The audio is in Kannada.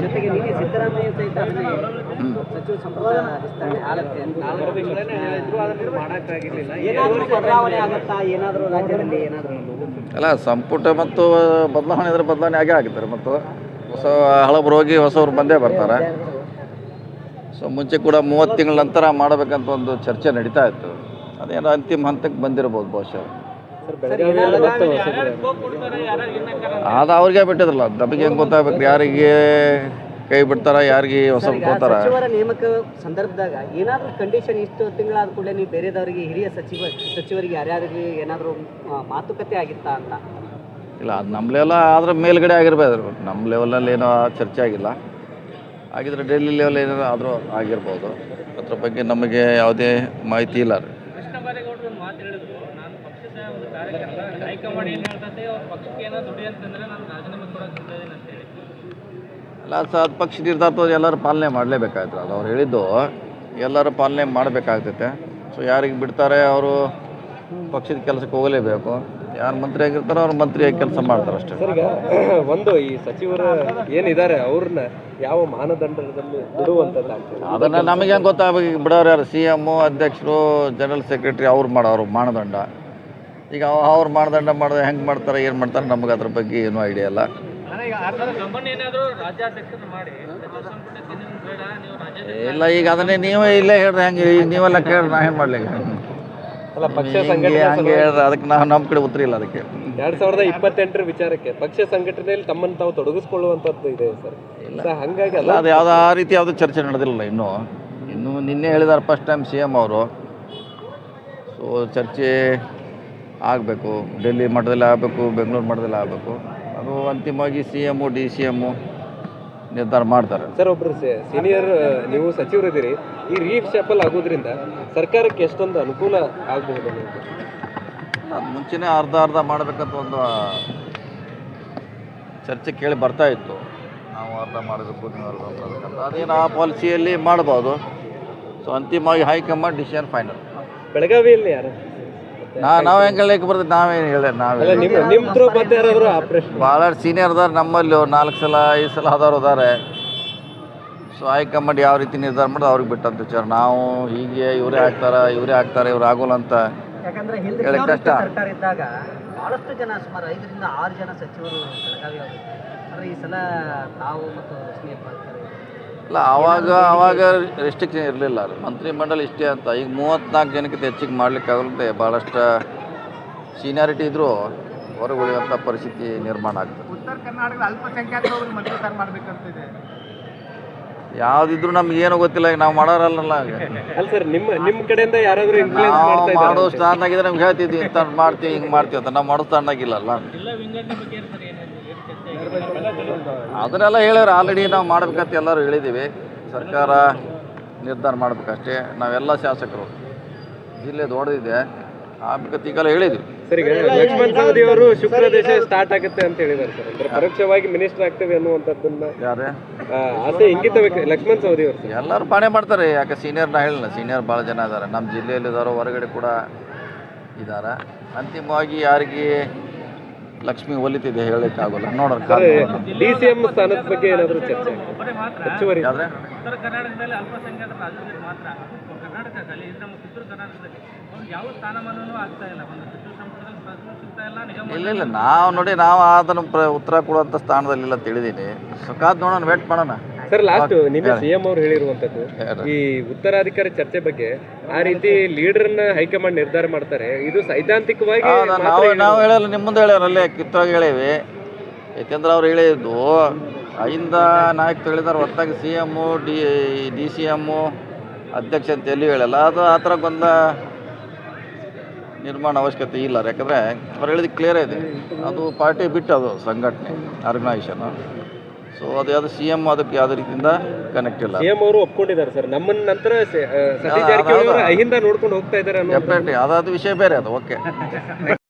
ಜೊತೆಗೆ ನಿನ್ನೆ ಸಿದ್ದರಾಮಯ್ಯ ಸಹಿತ ಅದನ್ನೇ ಸಚಿವ ಸಂಪುಟ ವಿಸ್ತರಣೆ ಆಗುತ್ತೆ ಅಂತ ಏನಾದರೂ ಬದಲಾವಣೆ ಆಗುತ್ತಾ? ಏನಾದರೂ ರಾಜ್ಯದಲ್ಲಿ ಏನಾದರೂ ಅಲ್ಲ ಸಂಪುಟ ಮತ್ತು ಬದಲಾವಣೆ ಇದ್ರೆ ಬದಲಾವಣೆ ಆಗೇ ಆಗಿದ್ದಾರೆ ಮತ್ತು ಹೊಸ ಹಳಬರು ಹೋಗಿ ಹೊಸವ್ರು ಬಂದೇ ಬರ್ತಾರೆ. ಸೊ ಮುಂಚೆ ಕೂಡ ಮೂವತ್ತು ತಿಂಗಳ ನಂತರ ಮಾಡಬೇಕಂತ ಒಂದು ಚರ್ಚೆ ನಡೀತಾ ಇತ್ತು. ಅದೇನೋ ಅಂತಿಮ ಹಂತಕ್ಕೆ ಬಂದಿರ್ಬೋದು ಬಹುಶಃ. ಅದು ಅವ್ರಿಗೆ ಬಿಟ್ಟಿದ್ರಲ್ಲ ನಮಗೆ ಹೆಂಗೆ ಗೊತ್ತಾಗ್ಬೇಕು ಯಾರಿಗೆ ಕೈ ಬಿಡ್ತಾರ ಯಾರಿಗೆ ಹೊಸ ಕೊಡ್ತಾರ ಹೋಗ್ತಾರ? ಸಚಿವರ ನೇಮಕ ಸಂದರ್ಭದಾಗ ಏನಾದರೂ ಕಂಡೀಷನ್ ಇಷ್ಟು ತಿಂಗಳಾದ ಕೂಡಲೇ ನೀವು ಬೇರೆದವರಿಗೆ ಹಿರಿಯ ಸಚಿವ ಸಚಿವರಿಗೆ ಯಾರ್ಯಾರಿಗೆ ಏನಾದರೂ ಮಾತುಕತೆ ಆಗಿತ್ತಾ ಅಂತ? ಇಲ್ಲ ಅದು ನಮ್ಮ ಲೆವೆಲ್ ಆದ್ರೆ ಮೇಲ್ಗಡೆ ಆಗಿರ್ಬೋದು ನಮ್ಮ ಲೆವೆಲಲ್ಲಿ ಏನೋ ಚರ್ಚೆ ಆಗಿಲ್ಲ. ಆಗಿದ್ರೆ ಡೆಲ್ಲಿ ಲೆವೆಲ್ ಏನಾದ್ರೂ ಆದರೂ ಆಗಿರ್ಬೋದು. ಅದ್ರ ಬಗ್ಗೆ ನಮಗೆ ಯಾವುದೇ ಮಾಹಿತಿ ಇಲ್ಲ ರೀ. ಅಲ್ಲ ಸರ್ ಅದು ಪಕ್ಷ ನಿರ್ಧಾರ ಎಲ್ಲರೂ ಪಾಲನೆ ಮಾಡಲೇಬೇಕಾಯ್ತು ಅದು ಅವ್ರು ಹೇಳಿದ್ದು ಎಲ್ಲರೂ ಪಾಲನೆ ಮಾಡಬೇಕಾಗ್ತೈತೆ. ಸೊ ಯಾರಿಗೆ ಬಿಡ್ತಾರೆ ಅವರು ಪಕ್ಷದ ಕೆಲಸಕ್ಕೆ ಹೋಗಲೇಬೇಕು. ಯಾರು ಮಂತ್ರಿ ಆಗಿರ್ತಾರೋ ಅವ್ರು ಮಂತ್ರಿಯಾಗಿ ಕೆಲಸ ಮಾಡ್ತಾರೆ ಅಷ್ಟೇ. ಸರ್ ಈಗ ಒಂದು ಈ ಸಚಿವರು ಏನಿದ್ದಾರೆ ಅವ್ರನ್ನ ಯಾವ ಮಾನದಂಡದಲ್ಲಿ ಬಿಡುವಂಥದ್ದು ಆಗ್ತದೆ? ಅದನ್ನು ನಮಗೆ ಹೆಂಗೆ ಗೊತ್ತಾಗಬೇಕು? ಈಗ ಬಿಡೋರು ಯಾರು? ಸಿ ಎಮ್ಮು ಅಧ್ಯಕ್ಷರು ಜನರಲ್ ಸೆಕ್ರೆಟರಿ ಅವ್ರು ಮಾಡೋರು ಮಾನದಂಡ. ಈಗ ಅವ- ಅವ್ರು ಮಾನದಂಡ ಮಾಡಿದ್ರೆ ಹೆಂಗೆ ಮಾಡ್ತಾರೆ ಏನು ಮಾಡ್ತಾರೆ ನಮಗೆ ಅದ್ರ ಬಗ್ಗೆ ಏನೂ ಐಡಿಯಾ ಇಲ್ಲ. ಇಲ್ಲ ಈಗ ಅದನ್ನೇ ನೀವೇ ಇಲ್ಲೇ ಹೇಳ್ರಿ ಹೆಂಗೆ? ಈಗ ನೀವೆಲ್ಲ ಕೇಳಿ ನಾ ಏನು ಮಾಡಲಿ ಅಲ್ಲ ಪಕ್ಷ ಸಂಘಟನೆ ಹಂಗೆ ಅದಕ್ಕೆ ನಾವು ನಮ್ಮ ಕಡೆ ಉತ್ತರ ಇಲ್ಲ ಅದಕ್ಕೆ. ಎರಡ್ ಸಾವಿರದ ಇಪ್ಪತ್ತೆಂಟರ ವಿಚಾರಕ್ಕೆ ಪಕ್ಷ ಸಂಘಟನೆಯಲ್ಲಿ ತಮ್ಮನ್ನು ತಾವು ತೊಡಗಿಸ್ಕೊಳ್ಳುವಂಥದ್ದು ಇದೆ ಸರ್. ಇಲ್ಲ. ಹಂಗಾಗಿ ಅಲ್ಲ ಅದು ಯಾವ್ದು ಆ ರೀತಿ ಯಾವುದೂ ಚರ್ಚೆ ನಡೆದಿಲ್ಲ ಇನ್ನೂ. ಇನ್ನು ನಿನ್ನೆ ಹೇಳಿದಾರೆ ಫಸ್ಟ್ ಟೈಮ್ ಸಿ ಎಂ ಅವರು. ಸೊ ಚರ್ಚೆ ಆಗಬೇಕು. ಡೆಲ್ಲಿ ಮಟ್ಟದಲ್ಲಿ ಆಗಬೇಕು ಬೆಂಗಳೂರು ಮಟ್ಟದಲ್ಲಿ ಆಗಬೇಕು. ಅದು ಅಂತಿಮವಾಗಿ C M D C M ನಿರ್ಧಾರ ಮಾಡ್ತಾರೆ. ಸರ್ ಒಬ್ರು ಸೀನಿಯರ್ ನೀವು ಸಚಿವರಿದ್ದೀರಿ. ಈ ರೀಶಫಲ್ ಆಗೋದ್ರಿಂದ ಸರ್ಕಾರಕ್ಕೆ ಎಷ್ಟೊಂದು ಅನುಕೂಲ ಆಗಬಹುದು ನಾನು ಮುಂಚೆನೇ ಅರ್ಧ ಅರ್ಧ ಮಾಡಬೇಕಂತ ಒಂದು ಚರ್ಚೆ ಕೇಳಿ ಬರ್ತಾ ಇತ್ತು. ನಾವು ಅರ್ಧ ಮಾಡಬೇಕು ನೀವು ಅರ್ಧ ಮಾಡಬೇಕಂತ ಅದೇನು ಆ ಪಾಲಿಸಿಯಲ್ಲಿ ಮಾಡ್ಬೋದು. ಸೊ ಅಂತಿಮವಾಗಿ ಹೈಕಮಾಂಡ್ ಡಿಸಿಷನ್ ಫೈನಲ್. ಬೆಳಗಾವಿಯಲ್ಲಿ ಯಾರು? ನಾ ನಾವು ಹೆಂಗೆ ಹೇಳಕ್ಕೆ ಬರ್ತದೆ ನಾವೇನು ಹೇಳ ನಾವೇ. ಭಾಳಷ್ಟು ಸೀನಿಯರ್ ಅದಾರೆ ನಮ್ಮಲ್ಲಿ ನಾಲ್ಕು ಸಲ ಐದು ಸಲ ಆದವ್ರು ಅದಾರೆ ಸೊ ಹೈಕಮಾಂಡ್ ಯಾವ ರೀತಿ ನಿರ್ಧಾರ ಮಾಡೋದು ಅವ್ರಿಗೆ ಬಿಟ್ಟಂತ ವಿಚಾರ. ನಾವು ಹೀಗೆ ಇವರೇ ಆಗ್ತಾರೆ ಇವರೇ ಆಗ್ತಾರೆ ಇವ್ರು ಆಗೋಲ್ಲ ಅಂತ ಯಾಕಂದ್ರೆ ಹಿಂದೆ ಹೇಳಕ್ ಕಾಂಗ್ರೆಸ್ ಕಷ್ಟ. ಸರ್ಕಾರ ಇದ್ದಾಗ ಬಹಳಷ್ಟು ಜನ ಸುಮಾರು ಐದರಿಂದ ಆರು ಜನ ಸಚಿವರು ಬೆಳಗಾವಿ ಅವರು ಆದರೆ ಈ ಸಲ ತಾವು ಮತ್ತು ಸ್ನೇಹ ಪಾಲ್ಕರ್ ಇಲ್ಲ ಆವಾಗ ಆವಾಗ ರೆಸ್ಟ್ರಿಕ್ಷನ್ ಇರಲಿಲ್ಲ ಮಂತ್ರಿ ಮಂಡಲ ಇಷ್ಟೇ ಅಂತ. ಈಗ ಮೂವತ್ತ್ನಾಲ್ಕು ಜನಕ್ಕಿಂತ ಹೆಚ್ಚಿಗೆ ಮಾಡ್ಲಿಕ್ಕೆ ಆಗಲ್ಲದೆ ಭಾಳಷ್ಟು ಸೀನಿಯಾರಿಟಿ ಇದ್ದರೂ ಹೊರಗುಳಿಯುವಂಥ ಪರಿಸ್ಥಿತಿ ನಿರ್ಮಾಣ ಆಗ್ತದೆ. ಉತ್ತರ ಕರ್ನಾಟಕದ ಅಲ್ಪಸಂಖ್ಯಾತರು ಮಂತ್ರಿಸಾರ ಮಾಡಬೇಕಂತಿದೆ ಯಾವುದಿದ್ರು ನಮ್ಗೆ ಏನು ಗೊತ್ತಿಲ್ಲ ಈಗ ನಾವು ಮಾಡೋರಲ್ಲ ಅಲ್ಲ ಸರ್ ನಿಮ್ಮ ನಿಮ್ಮ ಕಡೆಯಿಂದ ಯಾರಾದರೂ ಇನ್ಫ್ಲೂಯೆನ್ಸ್ ನಾವು ಮಾಡ್ತಾ ಮಾಡೋ ಇದ್ದಾರೆ ಆಗಿದ್ರೆ ನಮ್ಗೆ ಹೇಳ್ತಿದ್ವಿ ಇಂಥ ಮಾಡ್ತೀವಿ ಹಿಂಗೆ ಮಾಡ್ತೀವಿ ಅಂತ. ನಾವು ಮಾಡೋ ಸ್ಟಾರ್ಟ್ ಏನು ಅದನ್ನೆಲ್ಲ ಹೇಳ್ಯಾರ ಆಲ್ರೆಡಿ ನಾವು ಮಾಡ್ಬೇಕಂತ ಎಲ್ಲರೂ ಹೇಳಿದ್ದೀವಿ ಸರ್ಕಾರ ನಿರ್ಧಾರ ಮಾಡ್ಬೇಕಷ್ಟೇ. ನಾವೆಲ್ಲ ಶಾಸಕರು. ಜಿಲ್ಲೆ ದೊಡ್ಡದಿದೆ. ಆಗ್ಬೇಕಂತ ಹೇಳಿದ್ರು. ಸರಿ ಲಕ್ಷ್ಮಣ್ ಸವದಿ ಅವರು ಶುಕ್ರ ದೇಶ ಸ್ಟಾರ್ಟ್ ಆಗುತ್ತೆ ಅಂತ ಹೇಳಿದ್ದಾರೆ ಸರ್. ಅಂದ್ರೆ ಪರೋಕ್ಷವಾಗಿ ಮಿನಿಸ್ಟರ್ ಆಗ್ತೇವೆ ಅನ್ನುವಂಥದ್ದನ್ನ ಯಾರೇ? ಆಸೆ ಇಂಗಿತ ವ್ಯಕ್ತಿ ಲಕ್ಷ್ಮಣ್ ಸವದಿ ಅವರು ಎಲ್ಲರೂ ಪಾಣೆ ಮಾಡ್ತಾರೆ ಯಾಕೆ ಸೀನಿಯರ್ ನಾ ಹೇಳಿಲ್ಲ. ಸೀನಿಯರ್ ಭಾಳ ಜನ ಇದ್ದಾರೆ ನಮ್ಮ ಜಿಲ್ಲೆಯಲ್ಲಿ ಇದ್ದಾರೋ ಹೊರಗಡೆ ಕೂಡ ಇದ್ದಾರೆ ಅಂತಿಮವಾಗಿ ಯಾರಿಗೆ ಲಕ್ಷ್ಮಿ ಒಲಿತಿದೆ ಹೇಳೋಕ್ಕಾಗಲ್ಲ ನೋಡೋಣ ಡಿ ಸಿ ಎಂ ಸ್ಥಾನದ ಬಗ್ಗೆ ಏನಾದರೂ ಚರ್ಚೆ ಹೆಚ್ಚುವರಿ. ಯಾವ್ದ್ರೆ ಕರ್ನಾಟಕದಲ್ಲಿ ಅಲ್ಪಸಂಖ್ಯಾತರ ರಾಜ್ಯದಲ್ಲಿ ಮಾತ್ರ. ಕರ್ನಾಟಕದಲ್ಲಿ ಇದು ನಮ್ಮ ಕಿತ್ತೂರು ಕರ್ನಾಟಕದಲ್ಲಿ ಯಾವ ಸ್ಥಾನಮಾನವೂ ಆಗ್ತಾ ಇಲ್ಲ. ಒಂದು ಸಂಪುಟದಲ್ಲಿ ಇಲ್ಲ ಇಲ್ಲ ಇಲ್ಲ. ನಾವು ನೋಡಿ ನಾವು ಅದನ್ನು ಪ್ರ ಉತ್ತರ ಕೊಡುವಂಥ ಸ್ಥಾನದಲ್ಲಿಲ್ಲ ತಿಳಿದೀನಿ. ಸುಖಾದ್ ನೋಡೋಣ ವೇಟ್ ಮಾಡೋಣ. ಸರ್ ಲಾಸ್ಟ್ ನಿನ್ನೆ ಸಿಎಂ ಅವರು ಹೇಳಿರುವಂತದ್ದು ಈ ಉತ್ತರಾಧಿಕಾರಿ ಚರ್ಚೆ ಬಗ್ಗೆ ಆ ರೀತಿ ಲೀಡರ್ನ ಹೈಕಮಾಂಡ್ ನಿರ್ಧಾರ ಮಾಡ್ತಾರೆ. ಇದು ಸೈದ್ಧಾಂತಿಕವಾಗಿ ನಾವು. ನಾವು ಹೇಳಲ್ಲ ನಿಮ್ಮ ಮುಂದೆ ಹೇಳ್ಯಾರಲ್ಲೇ ಕಿತ್ತೋಗಿ ಹೇಳೇವಿ. ಯಾಕೆಂದ್ರೆ ಅವ್ರು ಹೇಳಿದ್ದು ಐಂದ ನಾಯಕರು ಹೇಳಿದಾರೆ ಹೊರತಾಗಿ C M D D C M ಅಧ್ಯಕ್ಷ ಅಂತ ಎಲ್ಲಿ ಹೇಳಲ್ಲ. ಅದು ಆ ಥರ ಬಂದ ನಿರ್ಮಾಣ ಅವಶ್ಯಕತೆ ಇಲ್ಲ. ಯಾಕಂದರೆ ಅವ್ರು ಹೇಳಿದ ಕ್ಲಿಯರ್ ಇದೆ ಅದು ಪಾರ್ಟಿ ಬಿಟ್ಟು ಅದು ಸಂಘಟನೆ ಆರ್ಗನೈಸೇಷನು ಸೊ ಅದು ಯಾವುದು ಸಿ ಎಂ ಅದಕ್ಕೆ ಯಾವುದೇ ರೀತಿಯಿಂದ ಕನೆಕ್ಟ್ ಇಲ್ಲ. ಸಿಎಂ ಅವರು ಒಪ್ಕೊಂಡಿದ್ದಾರೆ ಸರ್. ನಮ್ಮನ್ನ ನಂತರ ಸ- ಆ, ಸತೀಶ್ ಜಾರಕಿಹೊಳಿ ಅವರು ಅಹಿಂದ ನೋಡ್ಕೊಂಡು ಹೋಗ್ತಾ ಇದ್ದಾರೆ ಅನ್ನೋ ಡೆಫಿನೆಟ್ಲಿ ಅದಾದ ವಿಷಯ ಬೇರೆ ಅದು ಓಕೆ